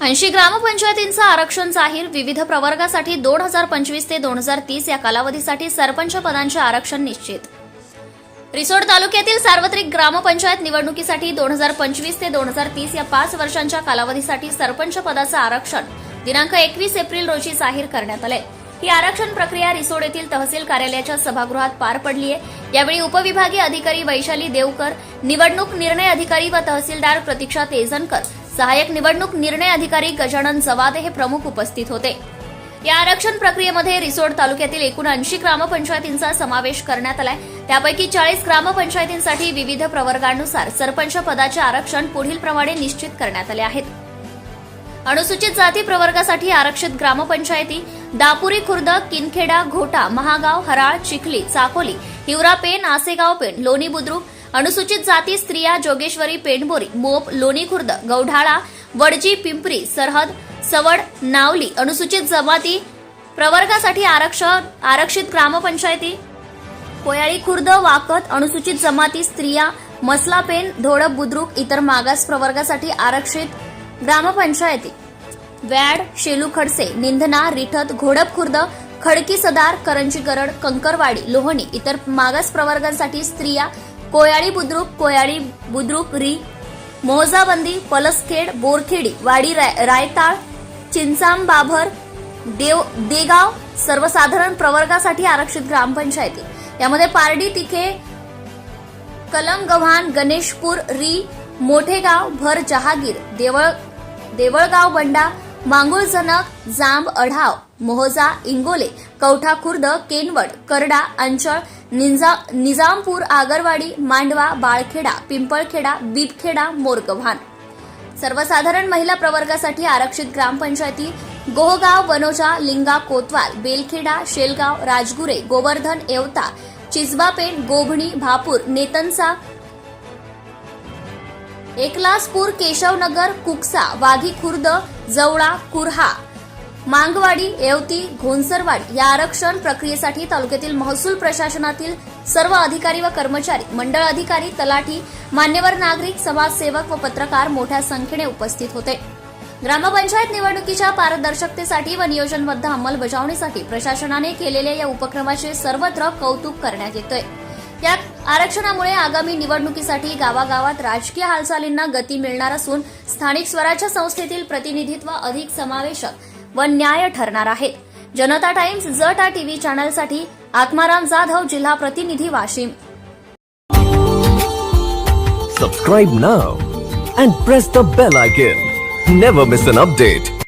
ऐंशी ग्रामपंचायतींचं आरक्षण जाहीर. विविध प्रवर्गासाठी दोन हजार पंचवीस ते दोन हजार तीस या कालावधीसाठी सरपंच पदांचे आरक्षण निश्चित. रिसोड तालुक्यातील सार्वत्रिक ग्रामपंचायत निवडणुकीसाठी दोन हजार पंचवीस ते दोन हजार तीस या पाच वर्षांच्या कालावधीसाठी सरपंच पदाचं आरक्षण दिनांक एकवीस एप्रिल रोजी जाहीर करण्यात आलंय. ही आरक्षण प्रक्रिया रिसोड येथील तहसील कार्यालयाच्या सभागृहात पार पडली आहे यावेळी उपविभागीय अधिकारी वैशाली देवकर निवडणूक निर्णय अधिकारी व तहसीलदार प्रतीक्षा तेजनकर सहाय्यक निवडणूक निर्णय अधिकारी गजानन जवादे हे प्रमुख उपस्थित होते. या आरक्षण प्रक्रियेमध्ये रिसोड तालुक्यातील एकूण ऐंशी ग्रामपंचायतींचा समावेश करण्यात आलाय. त्यापैकी चाळीस ग्रामपंचायतींसाठी विविध प्रवर्गानुसार सरपंच पदाचे आरक्षण पुढील प्रमाणे निश्चित करण्यात आले आहेत. अनुसूचित जाती प्रवर्गासाठी आरक्षित ग्रामपंचायती दापुरी खुर्द किनखेडा घोटा महागाव हराळ चिखली चाकोली हिवरा पेन आसेगाव पेन लोणी बुद्रुक अनुसूचित जाती स्त्रिया जोगेश्वरी पेंडबोरी मोप लोणी खुर्द गौढाळा वडजी पिंपरी सरहद सवड नावली अनुसूचित जमाती प्रवर्गासाठी आरक्षण आरक्षित ग्रामपंचायती. कोयाळी खुर्द वाकत अनुसूचित जमाती स्त्रिया मसलापेन धोडप बुद्रुक इतर मागास प्रवर्गासाठी आरक्षित ग्रामपंचायती. वॅड शेलू खडसे निंधना रिठत घोडप खुर्द खडकी सदार करंजी गरड कंकरवाडी लोहणी इतर मागास प्रवर्गांसाठी स्त्रिया कोयाळी बुद्रुक कोयाळी बुद्रुक री मोहजाबंदी पलसखेड बोरखेडी वाडी राय- रायताळ चिंचाम बाभर देव देगाव सर्वसाधारण प्रवर्गासाठी आरक्षित ग्रामपंचायती. यामध्ये पारडी तिखे कलम गव्हाण गणेशपूर री मोठेगाव भर जहागीर देवळ देवळगाव बंडा मांगुळजनक जांब अढाव मोहजा इंगोले कवठा खुर्द केनवड करडा अंचळ निंजा निजामपूर आगरवाडी मांडवा बाळखेडा पिंपळखेडा बीपखेडा मोरगव्हाण. सर्वसाधारण महिला प्रवर्गासाठी आरक्षित ग्रामपंचायती गोहगाव वनोजा लिंगा कोतवाल बेलखेडा शेलगाव राजगुरे गोवर्धन एवता चिजबापेठ गोभणी भापूर नेतनसा एकलासपूर केशवनगर कुकसा वाघी खुर्द जवळा कुर्हा मांगवाडी येवती घोनसरवाडी या आरक्षण प्रक्रियेसाठी तालुक्यातील महसूल प्रशासनातील सर्व अधिकारी व कर्मचारी मंडळ अधिकारी तलाठी मान्यवर नागरिक समाजसेवक व पत्रकार मोठ्या संख्येने उपस्थित होते. ग्रामपंचायत निवडणुकीच्या पारदर्शकतेसाठी व नियोजनबद्ध अंमलबजावणीसाठी प्रशासनाने केलेल्या या उपक्रमाचे सर्वत्र कौतुक करण्यात येतंय. या आरक्षणामुळे आगामी निवडणुकीसाठी गावागावात राजकीय हालचालींना गती मिळणार असून स्थानिक स्वराज्य संस्थेतील प्रतिनिधित्व अधिक समावेशक व न्याय ठरणार आहे जनता टाइम्स जटा टीव्ही चॅनलसाठी आत्माराम जाधव जिल्हा प्रतिनिधी Washim. Subscribe now and press the bell icon never miss an update